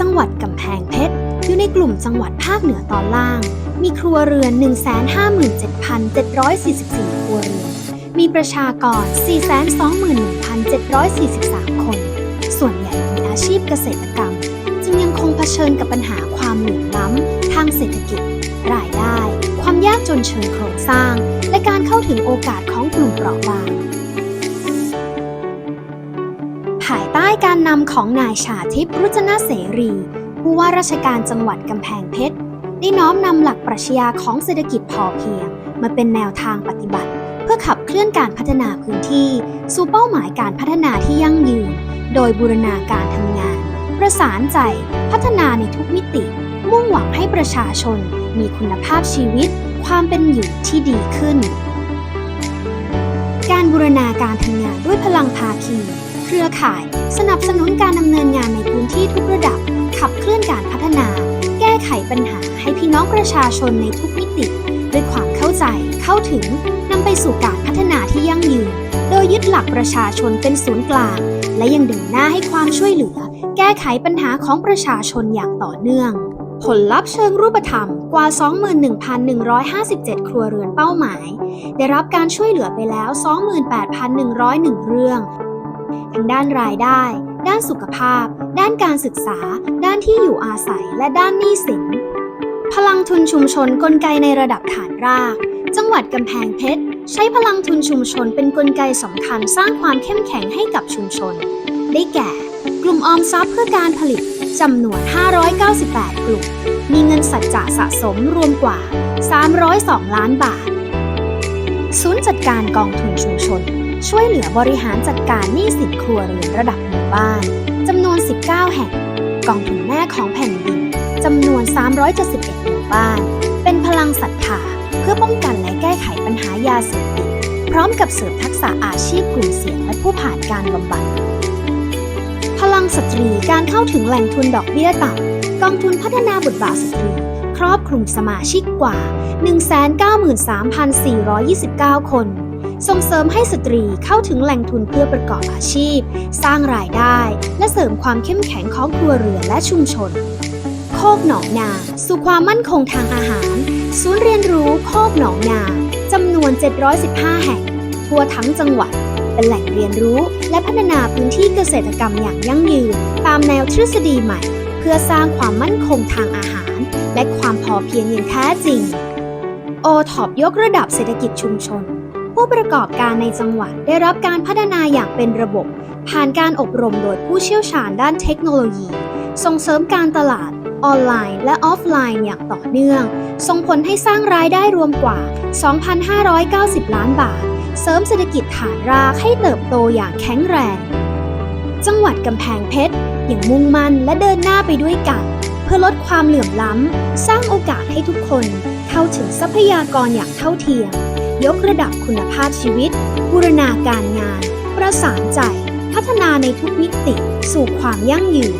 จังหวัดกำแพงเพชรอยู่ในกลุ่มจังหวัดภาคเหนือตอนล่าง มีครัวเรือน 157,744 ครัวเรือน มีประชากร 421,743 คน ส่วนใหญ่มีอาชีพเกษตรกรรม จึงยังคงเผชิญกับปัญหาความเหลื่อมล้ำ ทางเศรษฐกิจ รายได้ ความยากจนเชิงโครงสร้าง และการเข้าถึงโอกาสของกลุ่มเปราะบาง ภายใต้การนำของนายชาทิพย์รุจนะเสรี ผู้ว่าราชการจังหวัดกำแพงเพชรได้น้อมนำหลักปรัชญาของเศรษฐกิจพอเพียง มาเป็นแนวทางปฏิบัติ เพื่อขับเคลื่อนการพัฒนาพื้นที่ สู่เป้าหมายการพัฒนาที่ยั่งยืน โดยบูรณาการทำงาน ประสานใจพัฒนาในทุกมิติ มุ่งหวังให้ประชาชนมีคุณภาพชีวิต ความเป็นอยู่ที่ดีขึ้น การบูรณาการทำงานด้วยพลังภาคี รือข่าย สนับสนุนการดำเนินงานในพื้นที่ทุกระดับ ขับเคลื่อนการพัฒนา แก้ไขปัญหาให้พี่น้องประชาชนในทุกมิติ ด้วยความเข้าใจเข้าถึงนำไปสู่การพัฒนาที่ยั่งยืน โดยยึดหลักประชาชนเป็นศูนย์กลาง และยังเดินหน้าให้ความช่วยเหลือ แก้ไขปัญหาของประชาชนอย่างต่อเนื่อง ผลลัพธ์เชิงรูปธรรมกว่า 21,157 ครัวเรือนเป้าหมาย ได้รับการช่วยเหลือไปแล้ว 28,101 เรื่อง ทั้งด้านรายได้ ด้านสุขภาพ ด้านการศึกษา ด้านที่อยู่อาศัยและด้านหนี้สิน พลังทุนชุมชนกลไกในระดับฐานราก จังหวัดกำแพงเพชรใช้พลังทุนชุมชนเป็นนกลไกสำคัญสร้างความเข้มแข็งให้กับชุมชน ได้แก่ กลุ่มออมทรัพย์เพื่อการผลิตจำนวน 598 กลุ่ม มีเงินสัจจะสะสมรวมกว่า 302 ล้านบาท ศูนย์จัดการกองทุนชุมชน ช่วยเหลือบริหารจัดการหนี้สินครัวเรือนระดับหมู่บ้านจำนวน 19 แห่ง กองทุนแม่ของแผ่นดินจำนวน 371 หมู่บ้าน เป็นพลังศรัทธาเพื่อป้องกันและแก้ไขปัญหายาเสพติดพร้อมกับเสริมทักษะอาชีพกลุ่มเสี่ยงและผู้ผ่านการบำบัด พลังสตรีการเข้าถึงแหล่งทุนดอกเบี้ยต่ำกองทุนพัฒนาบทบาทสตรี ครอบคลุมสมาชิกกว่า 193,429 คน ส่งเสริมให้สตรีเข้าถึงแหล่งทุนเพื่อประกอบอาชีพ สร้างรายได้ และเสริมความเข้มแข็งของครัวเรือนและชุมชน โคกหนองนา สู่ความมั่นคงทางอาหาร ศูนย์เรียนรู้โคกหนองนาจำนวน 715 แห่ง ทั่วทั้งจังหวัด เป็นแหล่งเรียนรู้ และพัฒนาพื้นที่เกษตรกรรมอย่างยั่งยืน ตามแนวทฤษฎีใหม่ เพื่อสร้างความมั่นคงทางอาหาร และความพอเพียงอย่างแท้จริงโอท็อปยกระดับเศรษฐกิจชุมชน ผู้ประกอบการในจังหวัดได้รับการพัฒนาอย่างเป็นระบบ ผ่านการอบรมโดยผู้เชี่ยวชาญด้านเทคโนโลยี ส่งเสริมการตลาดออนไลน์และออฟไลน์อย่างต่อเนื่อง ส่งผลให้สร้างรายได้รวมกว่า 2,590 ล้านบาท เสริมเศรษฐกิจฐานรากให้เติบโตอย่างแข็งแรง จังหวัดกำแพงเพชรอยังมุ่งมั่นและเดินหน้าไปด้วยกัน เพื่อลดความเหลื่อมล้ำ สร้างโอกาสให้ทุกคน เข้าถึงทรัพยากรอย่างเท่าเทียม ยกระดับคุณภาพชีวิต บูรณาการงาน ประสานใจ พัฒนาในทุกมิติ สู่ความยั่งยืน